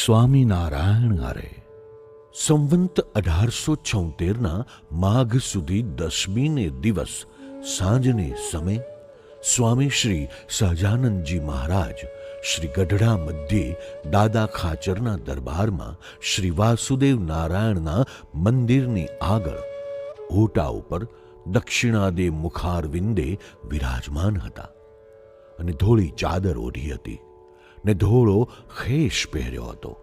સ્વામિનારાયણ હરે સંવંત અઢારસો છોતેરના માઘ સુધી દસમીને દિવસ સાંજને સમય સ્વામી શ્રી સહજાનંદજી મહારાજ શ્રી ગઢડા મધ્યે દાદા ખાચરના દરબારમાં શ્રી વાસુદેવ નારાયણના મંદિરની આગળ ઓટા ઉપર દક્ષિણાદે મુખારવિંદે વિરાજમાન હતા અને ધોળી ચાદર ઓઢી હતી. ને ધોળો ખેશ પહેર્યો હતો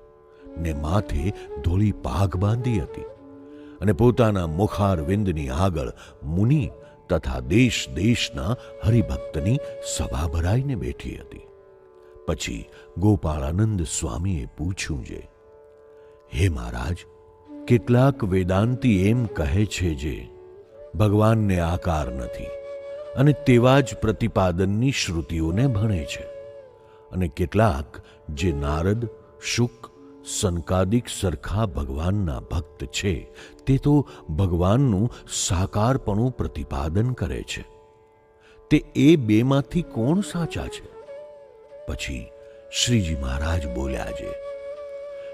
ને માથે ધોળી પાઘ બાંધી હતી અને પોતાના મુખારવિંદની આગળ મુનિ તથા દેશ દેશના હરિભક્તની સભા ભરાઈને બેઠી હતી. પછી ગોપાળાનંદ સ્વામીએ પૂછ્યું છે હે મહારાજ, કેટલાક વેદાંતિ એમ કહે છે જે, ભગવાનને આકાર નથી અને તેવા જ પ્રતિપાદનની શ્રુતિઓને ભણે છે. અને કેટલાક જે નારદ, શુક, સંકાદિક સરખા ભગવાનના ભક્ત છે, તે તો ભગવાનનું સાકારપણું પ્રતિપાદન કરે છે. તે એ બેમાંથી કોણ સાચા છે? પછી શ્રીજી મહારાજ બોલ્યા છે,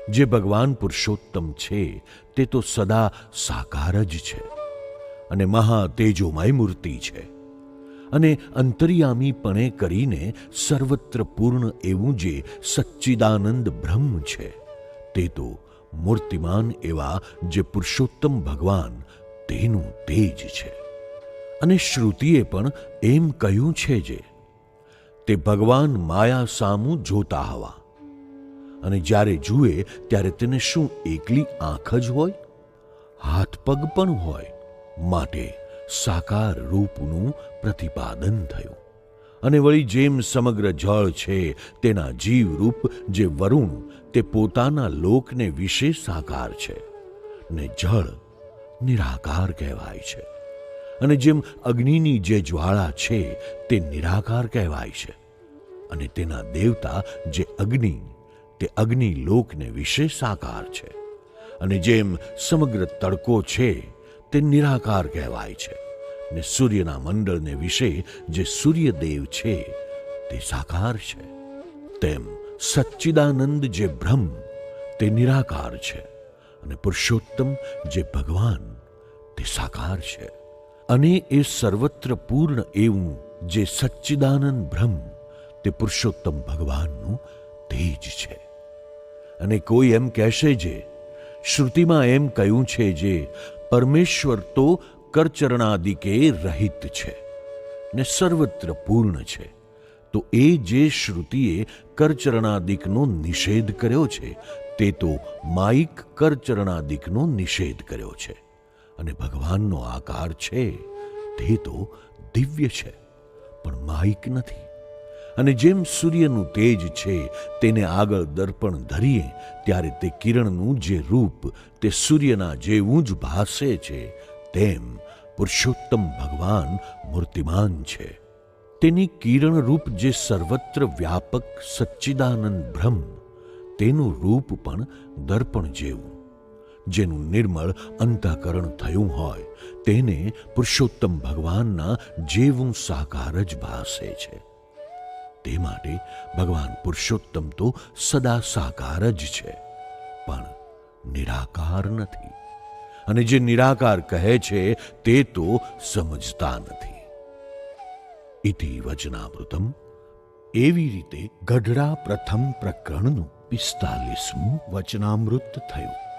જે ભગવાન પુરુષોત્તમ છે, તે તો સદા સાકાર જ છે અને મહા તેજોમય મૂર્તિ છે. અને અંતર્યામીપણે કરીને સર્વત્ર પૂર્ણ એવું જે સચ્ચિદાનંદ બ્રહ્મ છે, તે તો મૂર્તિમાન એવા જે પુરુષોત્તમ ભગવાન તેનું તેજ છે. અને શ્રુતિએ પણ એમ કહ્યું છે જે, તે ભગવાન માયા સામું જોતા હવા. અને જ્યારે જુએ ત્યારે તેને શું એકલી આંખ જ હોય? હાથ પગ પણ હોય માટે સાકાર રૂપનું પ્રતિપાદન થયું. અને વળી જેમ સમગ્ર જળ છે તેના જીવરૂપ જે વરુણ તે પોતાના લોકને વિશે સાકાર છે ને જળ નિરાકાર કહેવાય છે. અને જેમ અગ્નિની જે જ્વાળા છે તે નિરાકાર કહેવાય છે. અને તેના દેવતા જે અગ્નિ તે અગ્નિ લોકને વિશે સાકાર છે. અને જેમ સમગ્ર તડકો છે તે નિરાકાર કહેવાય છે. ને સૂર્યના મંડળને વિશે જે સૂર્યદેવ છે, તે સાકાર છે. તેમ સચ્ચિદાનંદ જે બ્રહ્મ, તે નિરાકાર છે અને પુરુષોત્તમ જે ભગવાન, તે સાકાર છે. અને એ સર્વત્ર પૂર્ણ એવું જે સચ્ચિદાનંદ બ્રહ્મ, તે પુરુષોત્તમ ભગવાનનું તેજ છે. અને કોઈ એમ કહેશે જે, શ્રુતિમાં એમ કહ્યું છે જે, પરમેશ્વર તો કરચરણાદિકે રહિત છે ને સર્વત્ર પૂર્ણ છે, તો એ જે શ્રુતિએ કરચરણાદિકનો નિષેધ કર્યો છે, તે તો માઇક કરચરણાદિકનો નિષેધ કર્યો છે. અને ભગવાનનો આકાર છે, તે તો દિવ્ય છે, પણ માઇક નથી. અને જેમ સૂર્યનું તેજ છે, તેને આગળ દર્પણ ધરીએ, ત્યારે તે કિરણનું જે રૂપ તે સૂર્યના જેવું જ ભાસે છે તેમ પુરુષોત્તમ ભગવાન મૂર્તિમાન છે. તેની કિરણરૂપ જે સર્વત્ર વ્યાપક સચ્ચિદાનંદ બ્રહ્મ, તેનું રૂપ પણ દર્પણ જેવું. જેનું નિર્મળ અંતઃકરણ થયું હોય, તેને પુરુષોત્તમ ભગવાનના જેવું સાકાર જ ભાસે છે. તે માટે ભગવાન પુરુષોત્તમ તો સદા સાકાર જ છે, પણ નિરાકાર નથી. અને જે નિરાકાર કહે છે, તે તો સમજતા નથી. ઇતિ વચનામૃતમ એવી રીતે ગઢડા પ્રથમ પ્રકરણનું પિસ્તાલીસમું વચનામૃત થયું.